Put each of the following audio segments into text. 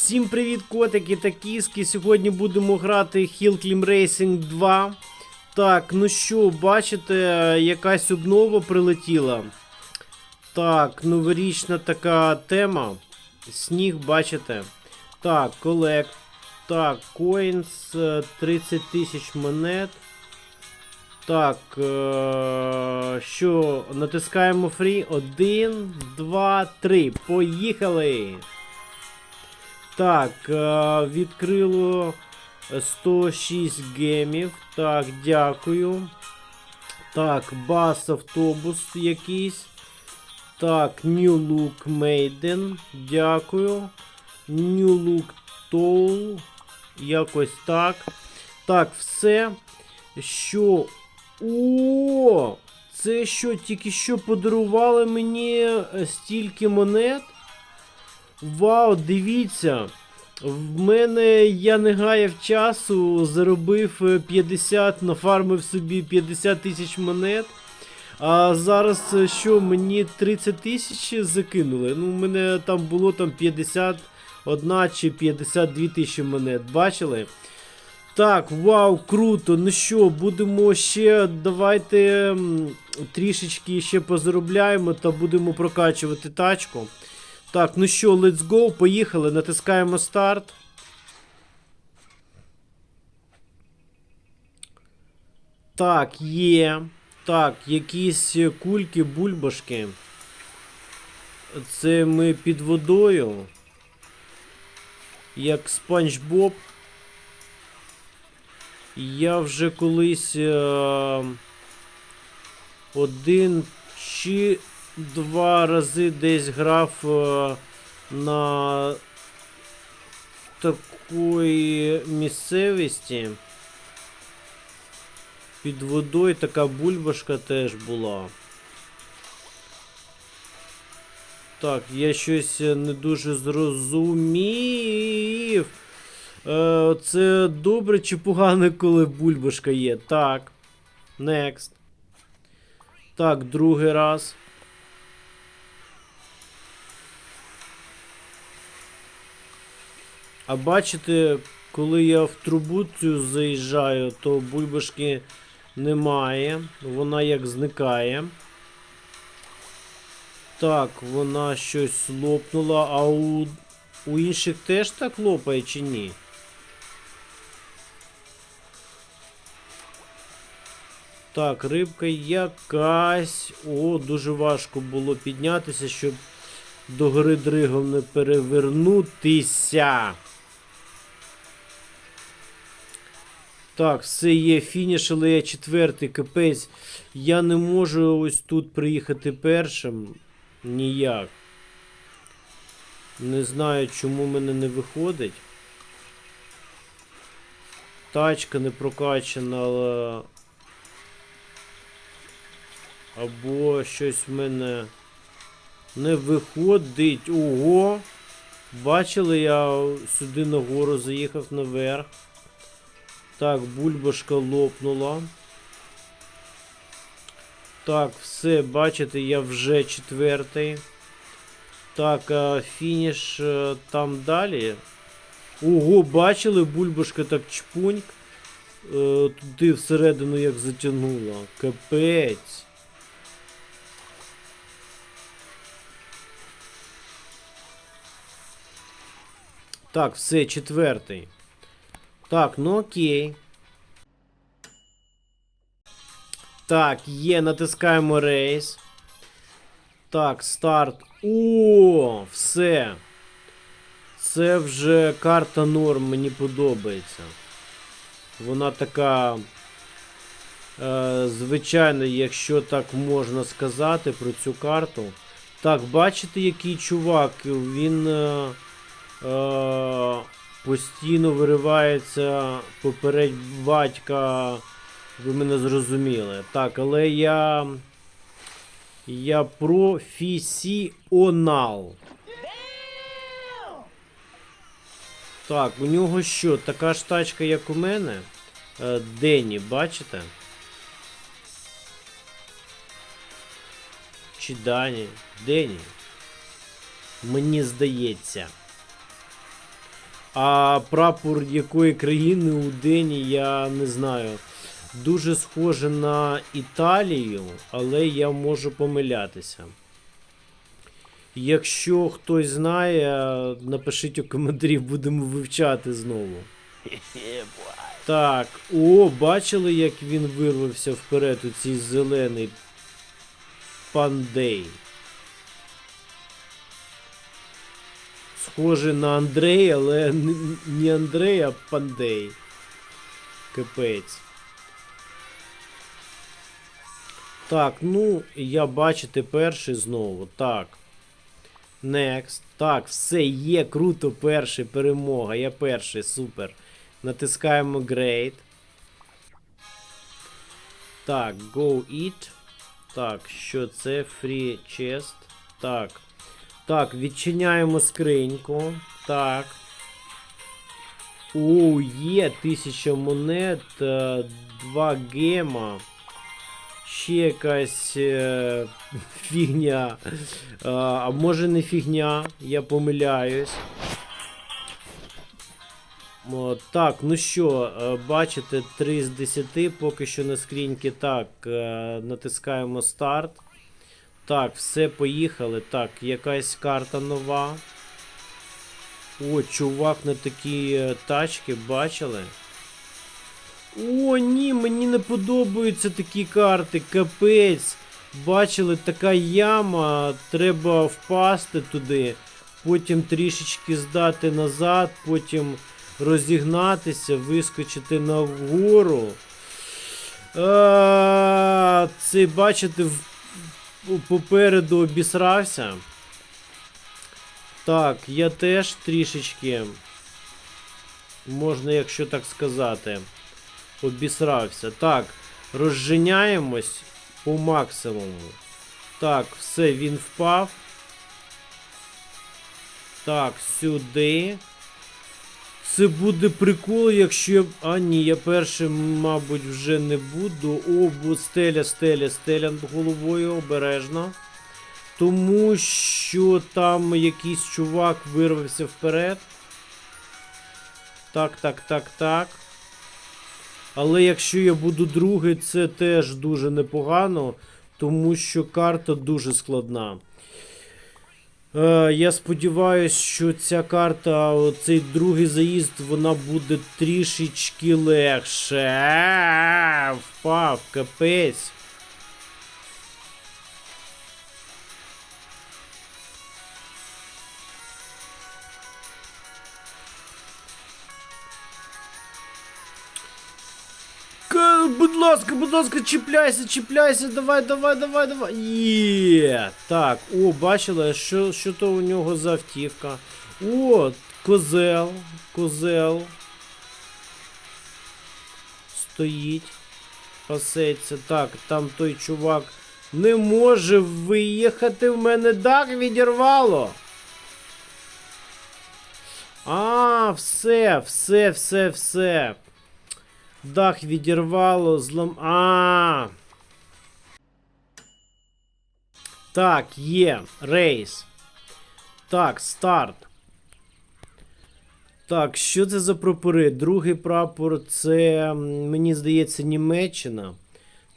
Всім привіт, котики та кіски. Сьогодні будемо грати Hill Climb Racing 2. Так, ну що, бачите, якась обнова прилетіла. Так, новорічна така тема. Сніг, бачите. Так, колект. Так, коінс 30 тисяч монет. Так, е- що, натискаємо фрі. Один, два, три. Поїхали! Так, е, відкрило 106 гемів. Так, дякую. Так, бас автобус якийсь. Так, New Look Maiden. Дякую. New Look Tool. Якось так. Так, все. Що. О! Це що, тільки що подарували мені е, стільки монет? Вау, дивіться. В мене я не гаяв часу, заробив е, 50, нафармив собі 50 тисяч монет. А зараз е, що, мені 30 тисяч закинули. Ну, в мене там було там 51 чи 52 тисячі монет. Бачили? Так, вау, круто. Ну що, будемо ще. Давайте трішечки ще позаробляємо та будемо прокачувати тачку. Так, ну що, let's go, поїхали, натискаємо старт. Так, є. Так, якісь кульки, бульбашки. Це ми під водою. Як спанч Боб. Я вже колись е, один чи два рази десь грав е, на такої місцевості. Під водою така бульбашка теж була. Так, я щось не дуже зрозумів. Е, це добре чи погано, коли бульбашка є? Так. Next. Так, другий раз. А бачите, коли я в трубу цю заїжджаю, то бульбашки немає. Вона як зникає. Так, вона щось лопнула, а у, у інших теж так лопає чи ні? Так, рибка якась. О, дуже важко було піднятися, щоб до гори дригом не перевернутися. Так, все є фініш, але я четвертий капець. Я не можу ось тут приїхати першим. Ніяк. Не знаю, чому мене не виходить. Тачка не прокачана, але... Або щось в мене не виходить. Ого! Бачили, я сюди нагору заїхав наверх. Так, бульбашка лопнула. Так, все, бачите, я вже четвертий. Так, а фініш е, там далі. Ого, бачили, бульбашка так чпуньк. Е, туди всередину як затягнула. Капець. Так, все, четвертий. Так, ну окей. Так, є, натискаємо рейс. Так, старт. О, все. Це вже карта норм, мені подобається. Вона така. Е, звичайно, якщо так можна сказати про цю карту. Так, бачите, який чувак? Він. Е, е, постійно виривається попередь батька. Ви мене зрозуміли. Так, але я. Я професіонал. Так, у нього що? Така ж тачка, як у мене? Е, Дені, бачите? Чи Дані? Дені? Мені здається. А прапор якої країни у Дені я не знаю. Дуже схоже на Італію, але я можу помилятися. Якщо хтось знає, напишіть у коментарі, будемо вивчати знову. Так, о, бачили, як він вирвався вперед у цей зелений пандей. Схоже на Андрей, але не Андрей, а пандей. Капець. Так, ну, я бачите перший знову. Так. Next. Так, все є, круто, перший, перемога. Я перший, супер. Натискаємо Great. Так, Go Eat. Так, що це? Free Chest. Так. Так, відчиняємо скриньку. Так. О, є 1000 монет, 2 гема. Ще якась е, фігня. А, а може не фігня, я помиляюсь. О, так, ну що, е, бачите, 3 з 10 поки що на скріньки. Так, е, натискаємо старт. Так, все, поїхали. Так, якась карта нова. О, чувак на такі е, тачки, бачили? О, ні, мені не подобаються такі карти, капець. Бачили, така яма, треба впасти туди, потім трішечки здати назад, потім розігнатися, вискочити нагору. Це, бачите, в- попереду обісрався. Так, я теж трішечки, можна, якщо так сказати, обісрався. Так, розженяємось по максимуму. Так, все, він впав. Так, сюди. Це буде прикол, якщо я. А, ні, я першим, мабуть, вже не буду. О, бо стеля, стеля, стеля головою обережно. Тому що там якийсь чувак вирвався вперед. Так, так, так, так. Але якщо я буду другий, це теж дуже непогано, тому що карта дуже складна. Е, я сподіваюся, що ця карта, цей другий заїзд, вона буде трішечки легше. А, Впав, капець. Ласка, будь ласка, чіпляйся, чіпляйся, давай, давай, давай, давай. Є. Так, о, бачила, що, що то у нього за автівка. О, козел, козел. Стоїть. Пасеться. Так, там той чувак не може виїхати, в мене дах відірвало. А, все, все, все, все. Дах відірвало, злом. А. Так, є. Рейс. Так, старт. Так, що це за прапори? Другий прапор це, мені здається, Німеччина.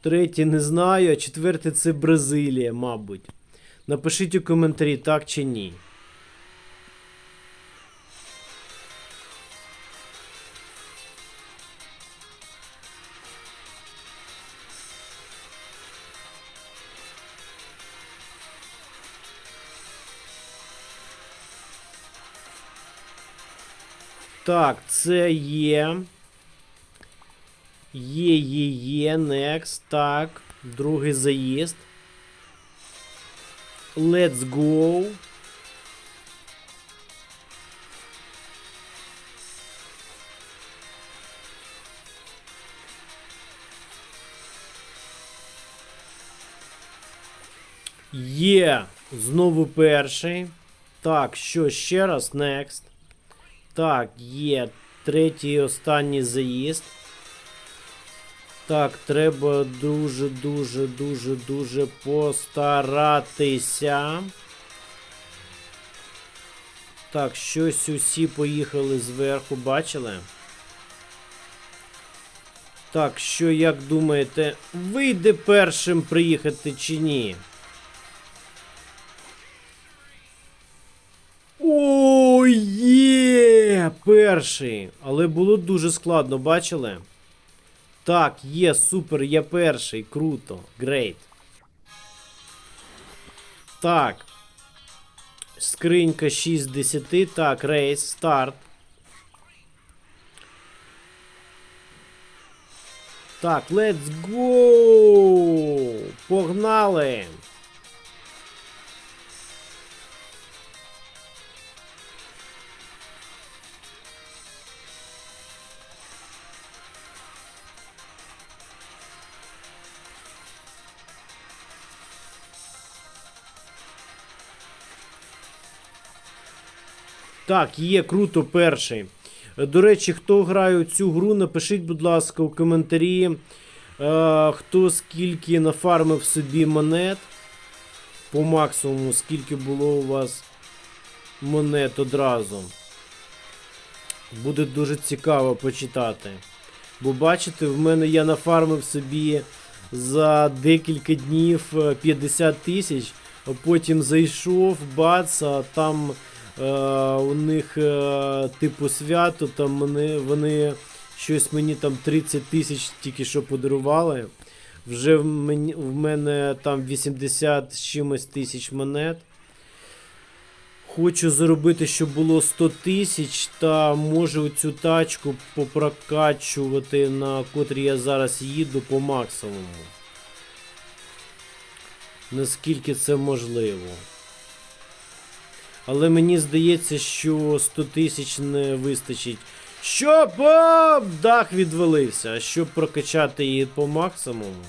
Третій не знаю, а четвертий це Бразилія, мабуть. Напишіть у коментарі, так чи ні. Так, це є. Є, є, є, next. Так. Другий заїзд. Let's go. Є. Знову перший. Так, що ще раз, next. Так, є третій останній заїзд. Так, треба дуже, дуже, дуже, дуже постаратися. Так, щось усі поїхали зверху, бачили? Так, що як думаєте, вийде першим приїхати чи ні? Перший! Але було дуже складно, бачили? Так, є, супер, я перший. Круто. Грейт. Так. Скринька 6 10. Так, рейс, старт. Так, let's go! Погнали! Так, є круто перший. Е, До речі, хто грає у цю гру, напишіть, будь ласка, у коментарі, е, хто скільки нафармив собі монет. По максимуму, скільки було у вас монет одразу. Буде дуже цікаво почитати. Бо бачите, в мене я нафармив собі за декілька днів е, 50 тисяч, а потім зайшов, бац, а там е, у них е, типу свято, там вони, вони щось мені там 30 тисяч тільки що подарували. Вже в, мені, в мене там 80 з чимось тисяч монет. Хочу заробити, щоб було 100 тисяч, та можу цю тачку попрокачувати, на котрій я зараз їду по максимуму. Наскільки це можливо. Але мені здається, що 100 тисяч не вистачить. Щоб дах відвалився, щоб прокачати її по максимуму.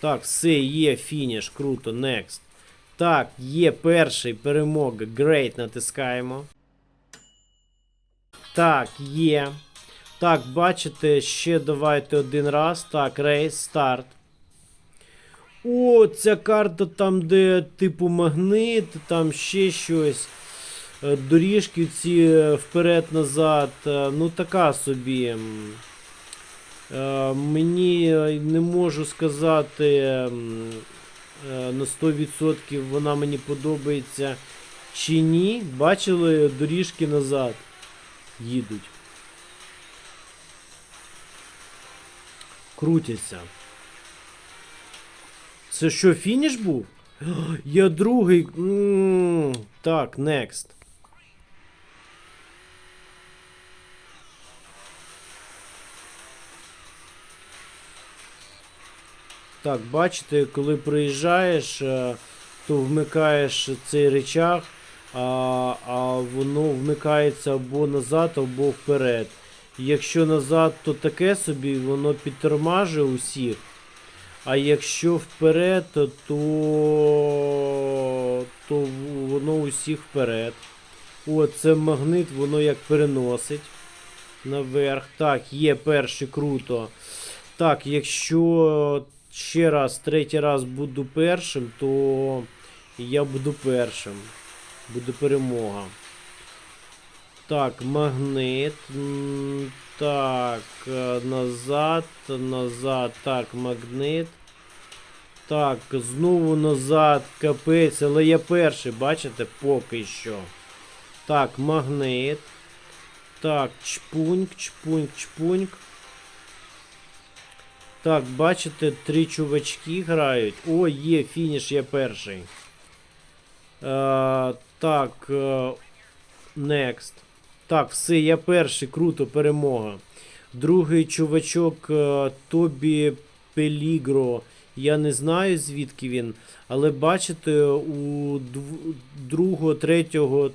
Так, все, є фініш, круто, next. Так, є перший перемога. Great, натискаємо. Так, є. Так, бачите, ще давайте один раз. Так, рейс, старт. О, ця карта там, де типу магнит, там ще щось. Е, Доріжки ці е, вперед-назад. е, Ну, така собі. Мені не можу сказати на 100% вона мені подобається чи ні. Бачили, доріжки назад їдуть. Крутяться. Це що, фініш був? Я другий. Так, next. Так, бачите, коли приїжджаєш, е, то вмикаєш цей речах, а, а воно вмикається або назад, або вперед. Якщо назад, то таке собі, воно підтормажує усіх. А якщо вперед, то, то воно усіх вперед. О, це магнит, воно як переносить наверх. Так, є перший круто. Так, якщо ще раз, третій раз буду першим, то я буду першим. Буде перемога. Так, магнит. Так, назад, назад. Так, магнит. Так, знову назад, капець, але я перший, бачите, поки що. Так, магнит. Так, чпуньк, чпуньк, чпуньк. Так, бачите, три чувачки грають. О, є, фініш, я перший. Е, так, е, next. Так, все, я перший, круто, перемога. Другий чувачок е, Тобі Пелігро. Я не знаю звідки він, але бачите, у другого, третього.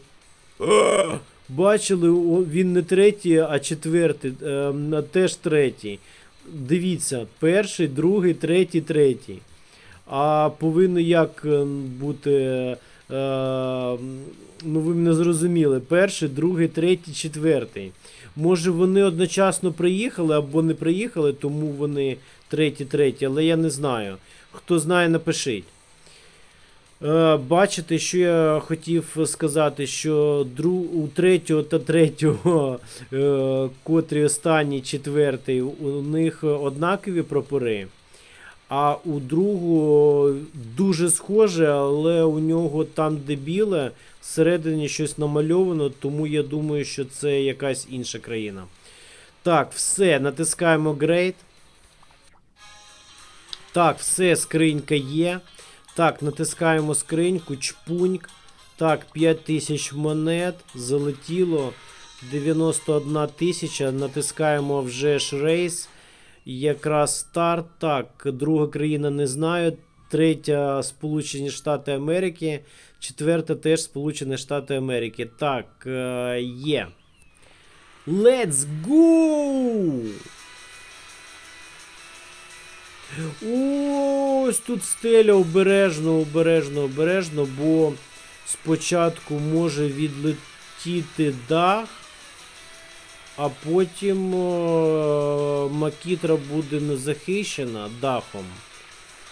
Бачили, він не третій, а четвертий, е, м, теж третій. Дивіться, перший, другий, третій, третій. А повинно як е, бути. Е, ну, ви мене зрозуміли. Перший, другий, третій, четвертий. Може, вони одночасно приїхали або не приїхали, тому вони третій, але я не знаю. Хто знає, напишіть. Е, Бачите, що я хотів сказати, що у третього та третього, е, котрий останній, четвертий, у них однакові прапори. А у другого дуже схоже, але у нього там де біле, всередині щось намальовано, тому я думаю, що це якась інша країна. Так, все, натискаємо Great. Так, все, скринька є. Так, натискаємо скриньку, чпуньк. Так, 5000 монет. Залетіло. 91 тисяча. Натискаємо вже ж рейс. Якраз старт. Так, друга країна не знаю. Третя Сполучені Штати Америки. Четверта теж Сполучені Штати Америки. Так, е, є. Let's go! Ось тут стеля обережно, обережно, обережно, бо спочатку може відлетіти дах, а потім е, макітра буде не захищена дахом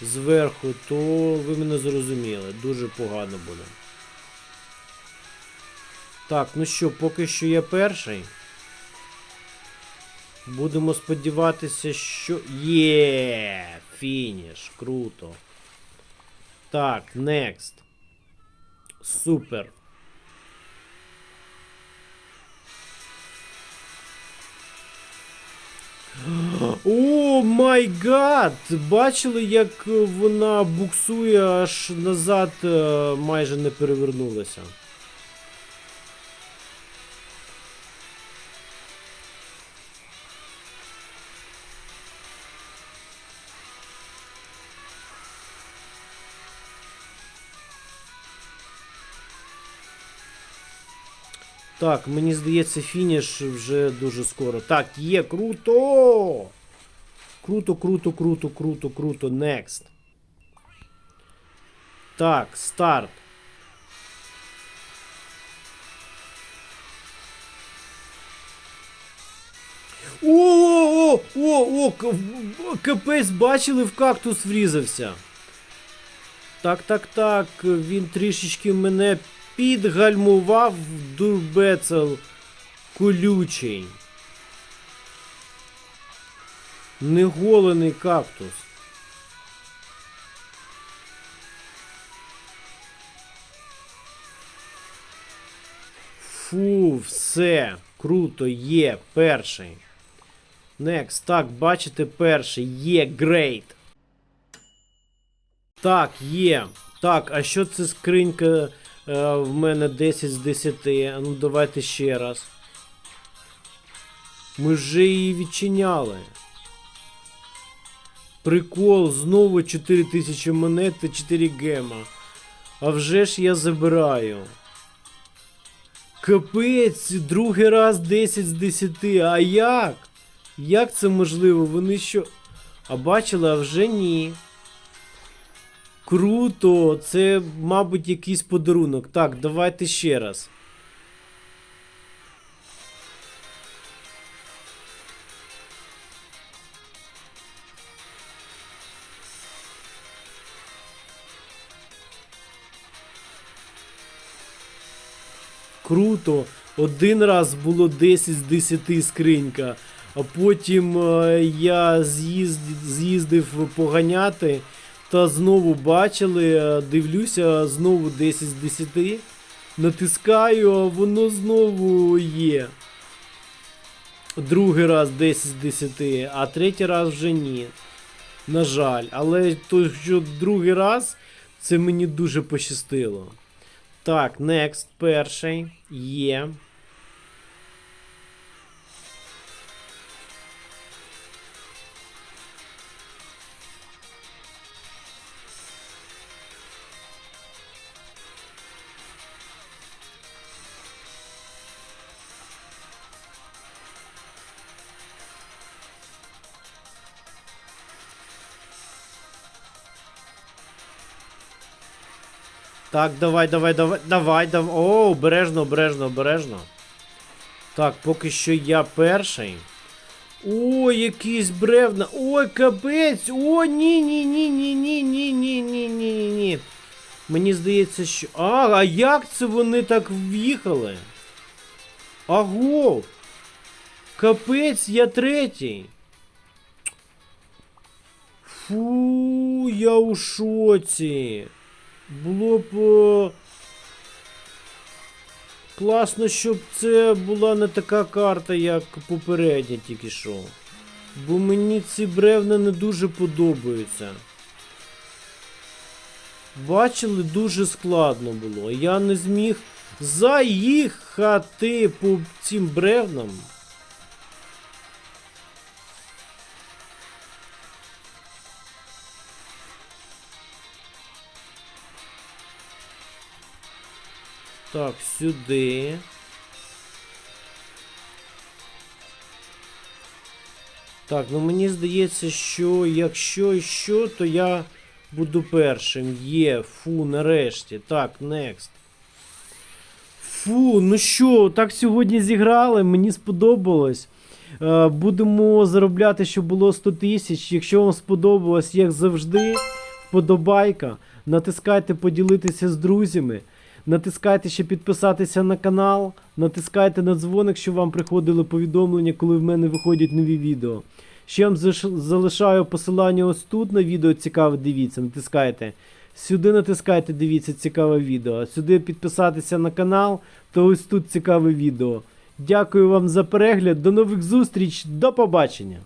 зверху, то ви мене зрозуміли. Дуже погано буде. Так, ну що, поки що я перший. Будемо сподіватися, що. Є! Фініш! Круто. Так, next. Супер. О, май гад! Бачили, як вона буксує аж назад е, майже не перевернулася. Так, мені здається, фініш вже дуже скоро. Так, є, круто! Круто, круто, круто, круто, круто. Next. Так, старт. О, о, о, о, к- в- капець, бачили, в кактус врізався. Так, так, так, він трішечки мене підгальмував дурбецел колючий. Неголений кактус. Фу, все. Круто, є, перший. Next, так, бачите, перший. Є, great. Так, є. Так, а що це скринька в мене 10 з 10? А ну давайте ще раз. Ми вже її відчиняли. Прикол, знову 4000 монет та 4 гема. А вже ж я забираю. Капець, другий раз 10 з 10. А як? Як це можливо? Вони що. А бачили, а вже ні. Круто! Це, мабуть, якийсь подарунок. Так, давайте ще раз. Круто. Один раз було 10 з 10 скринька, а потім е, я з'їзд, з'їздив поганяти. Та знову бачили, е, дивлюся, знову 10 з 10. Натискаю, а воно знову є. Другий раз 10 з 10, а третій раз вже ні. На жаль, але то, що другий раз, це мені дуже пощастило. Так, next, перший є. Так, давай, давай, давай, давай, давай. О, обережно, обережно, обережно. Так, поки що я перший. О, якийсь бревна. Ой, капець. О, ні, ні, ні, ні, ні, ні, ні, ні, ні, ні, ні. Мені здається, що. А, а як це вони так в'їхали? Аго! Капець, я третій. Фу, я у шоці. Було б. е, Класно, щоб це була не така карта, як попередня тільки що. Бо мені ці бревна не дуже подобаються. Бачили, дуже складно було. Я не зміг заїхати по цим бревнам. Так, сюди. Так, ну мені здається, що якщо і що, то я буду першим. Є, фу, нарешті. Так, next. Фу, ну що, так сьогодні зіграли, мені сподобалось. Е, Будемо заробляти, щоб було 100 тисяч. Якщо вам сподобалось, як завжди, вподобайка. Натискайте поділитися з друзями. Натискайте ще підписатися на канал. Натискайте на дзвоник, щоб вам приходили повідомлення, коли в мене виходять нові відео. Ще вам залишаю посилання ось тут на відео цікаве, дивіться, натискайте. Сюди натискайте, дивіться цікаве відео. Сюди підписатися на канал, то ось тут цікаве відео. Дякую вам за перегляд. До нових зустріч, до побачення!